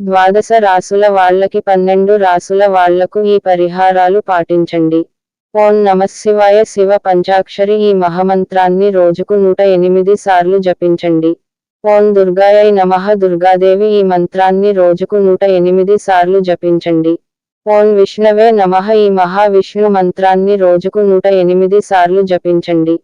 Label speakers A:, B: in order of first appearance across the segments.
A: ద్వాదశ రాసుల వాళ్ళకి పన్నెండు రాసుల వాళ్ళకు ఈ పరిహారాలు పాటించండి. ఓం నమశివాయ శివ పంచాక్షరి ఈ మహమంత్రాన్ని రోజుకు నూట ఎనిమిది సార్లు జపించండి. ఓం దుర్గాయై నమః దుర్గాదేవి ఈ మంత్రాన్ని రోజుకు నూట ఎనిమిది సార్లు జపించండి. ఓం విష్ణవే నమః ఈ మహావిష్ణు మంత్రాన్ని రోజుకు నూట ఎనిమిది సార్లు జపించండి.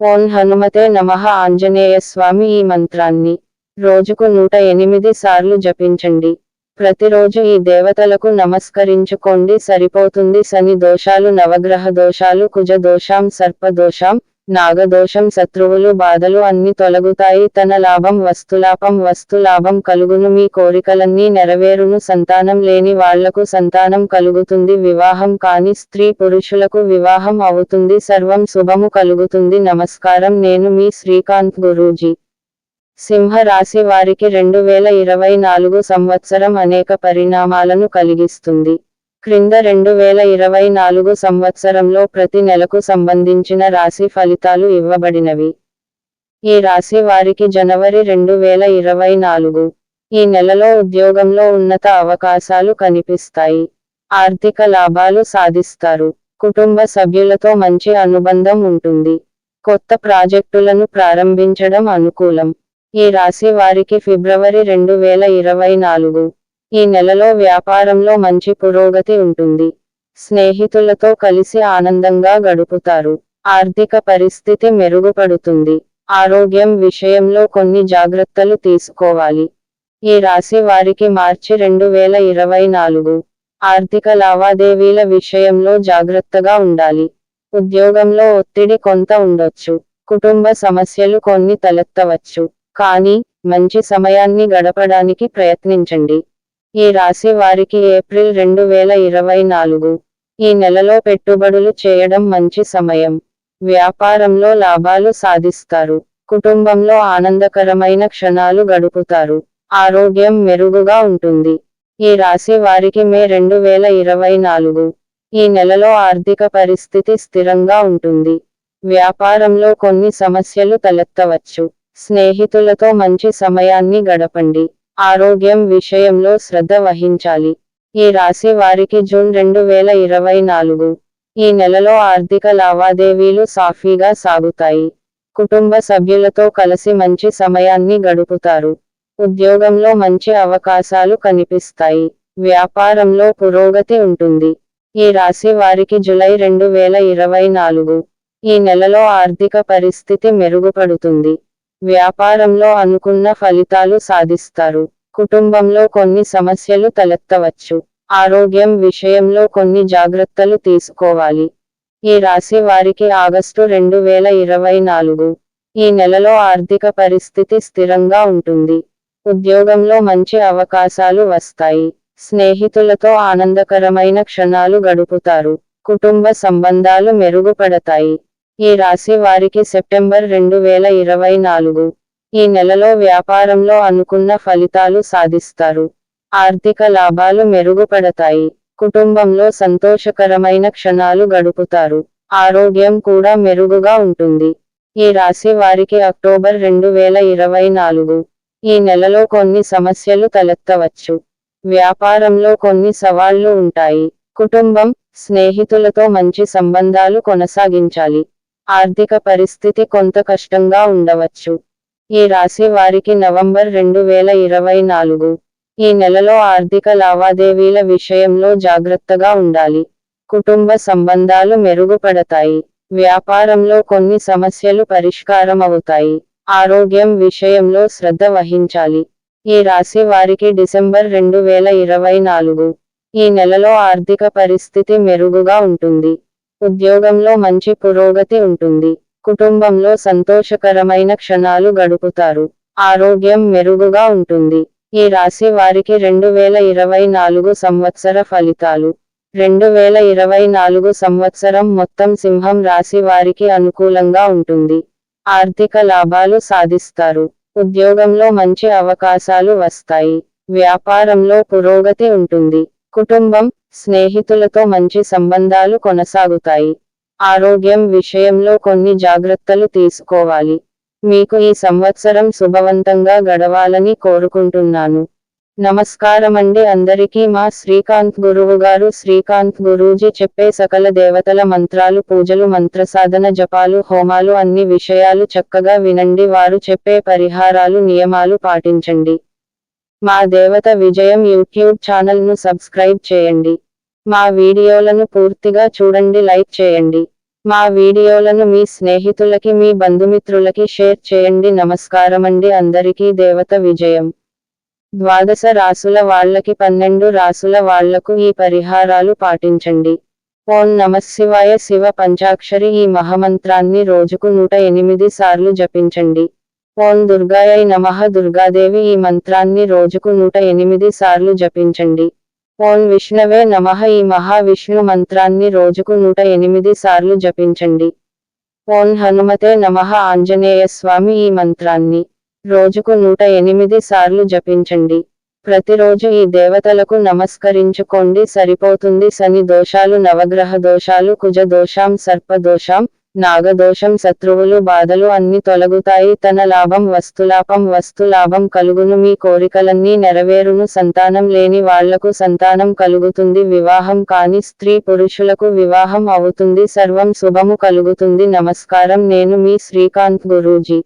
A: ఓం హనుమతే నమః ఆంజనేయ స్వామి ఈ మంత్రాన్ని. రోజుకు నూట ఎనిమిది సార్లు జపించండి. ప్రతిరోజు ఈ దేవతలకు నమస్కరించుకోండి. సరిపోతుంది శని దోషాలు నవగ్రహ దోషాలు కుజ దోషాం సర్ప దోషాం నాగదోషం శత్రువులు బాధలు అన్ని తొలగుతాయి. తన లాభం వస్తులాభం వస్తులాభం కలుగును. మీ కోరికలన్నీ నెరవేరును. సంతానం లేని వాళ్ళకు సంతానం కలుగుతుంది. వివాహం కాని స్త్రీ పురుషులకు వివాహం అవుతుంది. సర్వం శుభము కలుగుతుంది. నమస్కారం. నేను మీ శ్రీకాంత్ గురూజీ. సింహ రాశి వారికి రెండు వేల ఇరవై నాలుగు సంవత్సరం అనేక పరిణామాలను కలిగిస్తుంది. క్రింద రెండు వేల ఇరవై నాలుగు సంవత్సరంలో ప్రతి నెలకు సంబంధించిన రాశి ఫలితాలు ఇవ్వబడినవి. ఈ రాశి వారికి జనవరి రెండు వేల ఇరవై నాలుగు. ఈ నెలలో ఉద్యోగంలో ఉన్నత అవకాశాలు కనిపిస్తాయి. ఆర్థిక లాభాలు సాధిస్తారు. కుటుంబ సభ్యులతో మంచి అనుబంధం ఉంటుంది. కొత్త ప్రాజెక్టులను ప్రారంభించడం అనుకూలం. ఈ రాశి వారికి ఫిబ్రవరి రెండు వేల ఇరవై నాలుగు. ఈ నెలలో వ్యాపారంలో మంచి పురోగతి ఉంటుంది. స్నేహితులతో కలిసి ఆనందంగా గడుపుతారు. ఆర్థిక పరిస్థితి మెరుగుపడుతుంది. ఆరోగ్యం విషయంలో కొన్ని జాగ్రత్తలు తీసుకోవాలి. ఈ రాశి వారికి మార్చి రెండు వేల ఇరవై నాలుగు. ఆర్థిక లావాదేవీల విషయంలో జాగ్రత్తగా ఉండాలి. ఉద్యోగంలో ఒత్తిడి కొంత ఉండొచ్చు. కుటుంబ సమస్యలు కొన్ని తలెత్తవచ్చు. కానీ మంచి సమయాన్ని గడపడానికి ప్రయత్నించండి. ఈ రాశి వారికి ఏప్రిల్ రెండు వేల ఇరవై నాలుగు. ఈ నెలలో పెట్టుబడులు చేయడం మంచి సమయం. వ్యాపారంలో లాభాలు సాధిస్తారు. కుటుంబంలో ఆనందకరమైన క్షణాలు గడుపుతారు. ఆరోగ్యం మెరుగుగా ఉంటుంది. ఈ రాశి వారికి మే రెండు వేల ఇరవై నాలుగు. ఈ నెలలో ఆర్థిక పరిస్థితి స్థిరంగా ఉంటుంది. వ్యాపారంలో కొన్ని సమస్యలు తలెత్తవచ్చు. స్నేహితులతో మంచి సమయాన్ని గడపండి. ఆరోగ్యం విషయంలో శ్రద్ధ వహించాలి. ఈ రాశి వారికి జూన్ రెండు వేల ఇరవై నాలుగు. ఈ నెలలో ఆర్థిక లావాదేవీలు సాఫీగా సాగుతాయి. కుటుంబ సభ్యులతో కలిసి మంచి సమయాన్ని గడుపుతారు. ఉద్యోగంలో మంచి అవకాశాలు కనిపిస్తాయి. వ్యాపారంలో పురోగతి ఉంటుంది. ఈ రాశి వారికి జులై రెండు వేల ఇరవై నాలుగు. ఈ నెలలో ఆర్థిక పరిస్థితి మెరుగుపడుతుంది. వ్యాపారంలో అనుకున్న ఫలితాలు సాధిస్తారు. కుటుంబంలో కొన్ని సమస్యలు తలెత్తవచ్చు. ఆరోగ్యం విషయంలో కొన్ని జాగ్రత్తలు తీసుకోవాలి. ఈ రాశి వారికి ఆగస్టు రెండు వేల ఇరవై నాలుగు. ఈ నెలలో ఆర్థిక పరిస్థితి స్థిరంగా ఉంటుంది. ఉద్యోగంలో మంచి అవకాశాలు వస్తాయి. స్నేహితులతో ఆనందకరమైన క్షణాలు గడుపుతారు. కుటుంబ సంబంధాలు మెరుగుపడతాయి. ఈ రాశి వారికి సెప్టెంబర్ రెండు వేల ఇరవై నాలుగు. ఈ నెలలో వ్యాపారంలో అనుకున్న ఫలితాలు సాధిస్తారు. ఆర్థిక లాభాలు మెరుగుపడతాయి. కుటుంబంలో సంతోషకరమైన క్షణాలు గడుపుతారు. ఆరోగ్యం కూడా మెరుగుగా ఉంటుంది. ఈ రాశి వారికి అక్టోబర్ రెండు వేల ఇరవై నాలుగు. ఈ నెలలో కొన్ని సమస్యలు తలెత్తవచ్చు. వ్యాపారంలో కొన్ని సవాళ్ళు ఉంటాయి. కుటుంబం స్నేహితులతో మంచి సంబంధాలు కొనసాగించాలి. ఆర్థిక పరిస్థితి కొంత కష్టంగా ఉండవచ్చు. ఈ రాశి వారికి నవంబర్ రెండు వేల ఇరవై నాలుగు. ఈ నెలలో ఆర్థిక లావాదేవీల విషయంలో జాగ్రత్తగా ఉండాలి. కుటుంబ సంబంధాలు మెరుగుపడతాయి. వ్యాపారంలో కొన్ని సమస్యలు పరిష్కారం అవుతాయి. ఆరోగ్యం విషయంలో శ్రద్ధ వహించాలి. ఈ రాశి వారికి డిసెంబర్ రెండు వేల ఇరవై నాలుగు. ఈ నెలలో ఆర్థిక పరిస్థితి మెరుగుగా ఉంటుంది. ఉద్యోగంలో మంచి పురోగతి ఉంటుంది. కుటుంబంలో సంతోషకరమైన క్షణాలు గడుపుతారు. ఆరోగ్యం మెరుగుగా ఉంటుంది. ఈ రాశి వారికి రెండు వేల ఇరవై నాలుగు సంవత్సర ఫలితాలు. రెండు వేల ఇరవై నాలుగు సంవత్సరం మొత్తం సింహం రాశి వారికి అనుకూలంగా ఉంటుంది. ఆర్థిక లాభాలు సాధిస్తారు. ఉద్యోగంలో మంచి అవకాశాలు వస్తాయి. వ్యాపారంలో పురోగతి ఉంటుంది. కుటుంబం స్నేహితులతో మంచి సంబంధాలు కొనసాగుతాయి. ఆరోగ్యం విషయంలో కొన్ని జాగ్రత్తలు తీసుకోవాలి. మీకు ఈ సంవత్సరం శుభవంతంగా గడవాలని కోరుకుంటున్నాను. నమస్కారమండి అందరికీ మా శ్రీకాంత్ గురువు గారు శ్రీకాంత్ గురూజీ చెప్పే సకల దేవతల మంత్రాలు పూజలు మంత్రసాధన జపాలు హోమాలు అన్ని విషయాలు చక్కగా వినండి. వారు చెప్పే పరిహారాలు నియమాలు పాటించండి. మా దేవత విజయం యూట్యూబ్ ఛానల్ను సబ్స్క్రైబ్ చేయండి. మా వీడియోలను పూర్తిగా చూడండి లైక్ చేయండి. మా వీడియోలను మీ స్నేహితులకి మీ బంధుమిత్రులకి షేర్ చేయండి. నమస్కారమండి. అందరికీ దేవత విజయం. ద్వాదశ రాసుల వాళ్ళకి పన్నెండు రాసుల వాళ్ళకు ఈ పరిహారాలు పాటించండి. ఓం నమశివాయ శివ పంచాక్షరి. ఈ మహమంత్రాన్ని రోజుకు నూట ఎనిమిది సార్లు జపించండి. ఓం దుర్గాయ నమః దుర్గాదేవి. ఈ మంత్రాన్ని రోజుకు నూట ఎనిమిది సార్లు జపించండి. ఓం విష్ణవే నమః. ఈ మహావిష్ణు మంత్రాన్ని రోజుకు నూట ఎనిమిది సార్లు జపించండి. ఓం హనుమతే నమః. ఆంజనేయ స్వామి ఈ మంత్రాన్ని రోజుకు నూట ఎనిమిది సార్లు జపించండి. ప్రతిరోజు ఈ దేవతలకు నమస్కరించుకోండి. సరిపోతుంది శని దోషాలు నవగ్రహ దోషాలు కుజ దోషాం సర్ప దోషాం నాగదోషం శత్రువులు బాధలు అన్ని తొలగుతాయి. తన లాభం వస్తులాభం వస్తులాభం కలుగును. మీ కోరికలన్నీ నెరవేరును. సంతానం లేని వాళ్ళకు సంతానం కలుగుతుంది. వివాహం కాని స్త్రీ పురుషులకు వివాహం అవుతుంది. సర్వం శుభము కలుగుతుంది. నమస్కారం. నేను మీ శ్రీకాంత్ గురూజీ.